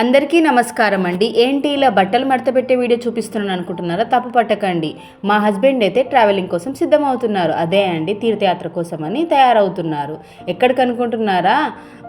అందరికీ నమస్కారం అండి. ఏంటి ఇలా బట్టలు మడతపెట్టే వీడియో చూపిస్తున్నాను అనుకుంటున్నారా? తప్పు పట్టకండి. మా హస్బెండ్ అయితే ట్రావెలింగ్ కోసం సిద్ధమవుతున్నారు. అదే అండి తీర్థయాత్ర కోసం అని తయారవుతున్నారు. ఎక్కడికి అనుకుంటున్నారా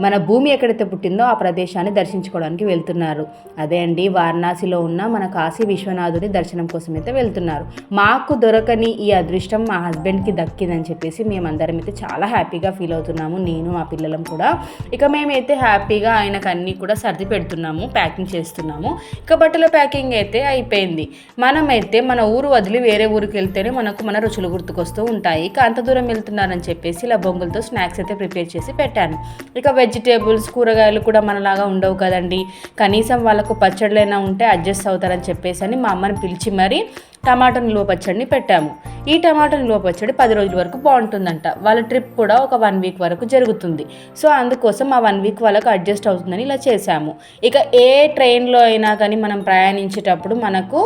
మన భూమి ఎక్కడైతే పుట్టిందో ఆ ప్రదేశాన్ని దర్శించుకోవడానికి వెళ్తున్నారు. అదే అండి వారణాసిలో ఉన్న మన కాశీ విశ్వనాథుని దర్శనం కోసం అయితే వెళ్తున్నారు. మాకు దొరకని ఈ అదృష్టం మా హస్బెండ్కి దక్కిందని చెప్పేసి మేమందరం అయితే చాలా హ్యాపీగా ఫీల్ అవుతున్నాము. నేను మా పిల్లలం కూడా. ఇక మేమైతే హ్యాపీగా ఆయనకు అన్నీ కూడా సర్ది పెడుతున్నాము. ప్యాకింగ్ చేస్తున్నాము. ఇక బట్టల ప్యాకింగ్ అయితే అయిపోయింది. మనమైతే మన ఊరు వదిలి వేరే ఊరికి వెళ్తేనే మనకు మన రుచులు గుర్తుకొస్తూ ఉంటాయి. ఇక అంత దూరం వెళ్తున్నారని చెప్పేసి ఇలా బొంగులతో స్నాక్స్ అయితే ప్రిపేర్ చేసి పెట్టాను. ఇక వెజిటేబుల్స్ కూరగాయలు కూడా మనలాగా ఉండవు కదండి. కనీసం వాళ్ళకు పచ్చళ్ళైనా ఉంటే అడ్జస్ట్ అవుతారని చెప్పేసి అని మా అమ్మని పిలిచి మరీ టమాటా నిలువ పచ్చడిని పెట్టాము. ఈ టమాటా నిల్వ పచ్చడి పది రోజుల వరకు బాగుంటుందంట. వాళ్ళ ట్రిప్ కూడా ఒక వన్ వీక్ వరకు జరుగుతుంది. సో అందుకోసం ఆ వన్ వీక్ వాళ్ళకు అడ్జస్ట్ అవుతుందని ఇలా చేశాము. ఇక ఏ ట్రైన్లో అయినా కానీ మనం ప్రయాణించేటప్పుడు మనకు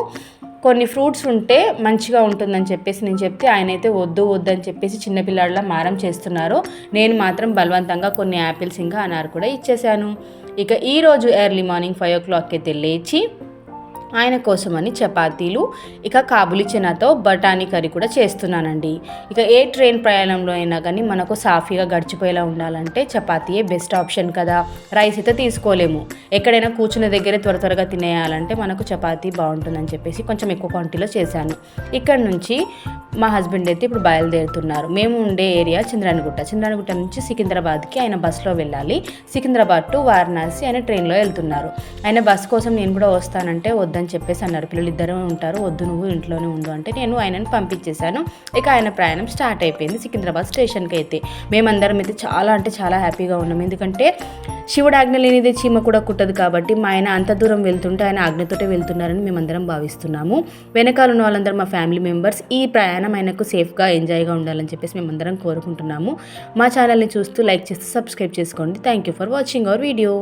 కొన్ని ఫ్రూట్స్ ఉంటే మంచిగా ఉంటుందని చెప్పేసి నేను చెప్తే ఆయన అయితే వద్దు వద్దని చెప్పేసి చిన్నపిల్లాడిలా మారం చేస్తున్నారు. నేను మాత్రం బలవంతంగా కొన్ని యాపిల్స్ ఇంకా అనారు కూడా ఇచ్చేసాను ఇక ఈరోజు ఎర్లీ మార్నింగ్ ఫైవ్ ఓ క్లాక్కి అయితే లేచి ఆయన కోసమని చపాతీలు ఇక కాబులి చెనాతో బఠానీ కర్రీ కూడా చేస్తున్నానండి. ఇక ఏ ట్రైన్ ప్రయాణంలో అయినా కానీ మనకు సాఫీగా గడిచిపోయేలా ఉండాలంటే చపాతీయే బెస్ట్ ఆప్షన్ కదా. రైస్ అయితే తీసుకోలేము. ఎక్కడైనా కూర్చున్న దగ్గరే త్వర త్వరగా తినేయాలంటే మనకు చపాతీ బాగుంటుందని చెప్పేసి కొంచెం ఎక్కువ క్వాంటిటీలో చేశాను. ఇక్కడ నుంచి మా హస్బెండ్ అయితే ఇప్పుడు బయలుదేరుతున్నారు. మేము ఉండే ఏరియా చంద్రానిగుట్ట చంద్రానిగుట్ట నుంచి సికింద్రాబాద్కి ఆయన బస్సులో వెళ్ళాలి. సికింద్రాబాద్ టు వారణాసి ఆయన ట్రైన్లో వెళ్తున్నారు. ఆయన బస్ కోసం నేను కూడా వస్తానంటే వద్దని చెప్పేసి అన్నారు. పిల్లలు ఇద్దరు ఉంటారు. వద్దు నువ్వు ఇంట్లోనే ఉండు అంటే నేను ఆయనను పంపించేశాను. ఇక ఆయన ప్రయాణం స్టార్ట్ అయిపోయింది సికింద్రాబాద్ స్టేషన్కి అయితే. మేమందరం అయితే చాలా అంటే చాలా హ్యాపీగా ఉన్నాం. ఎందుకంటే శివుడు ఆజ్ఞ లేనిదే చీమ కూడా కుట్టదు కాబట్టి మా ఆయన అంత దూరం వెళ్తుంటే ఆయన ఆజ్ఞతోటే వెళ్తున్నారని మేమందరం భావిస్తున్నాము. వెనకాల ఉన్న వాళ్ళందరూ మా ఫ్యామిలీ మెంబర్స్ ఈ ప్రయాణం ఆయనకు సేఫ్గా ఎంజాయ్గా ఉండాలని చెప్పేసి మేమందరం కోరుకుంటున్నాము. మా ఛానల్ని చూస్తూ లైక్ చేస్తూ సబ్స్క్రైబ్ చేసుకోండి. Thank you for watching our video.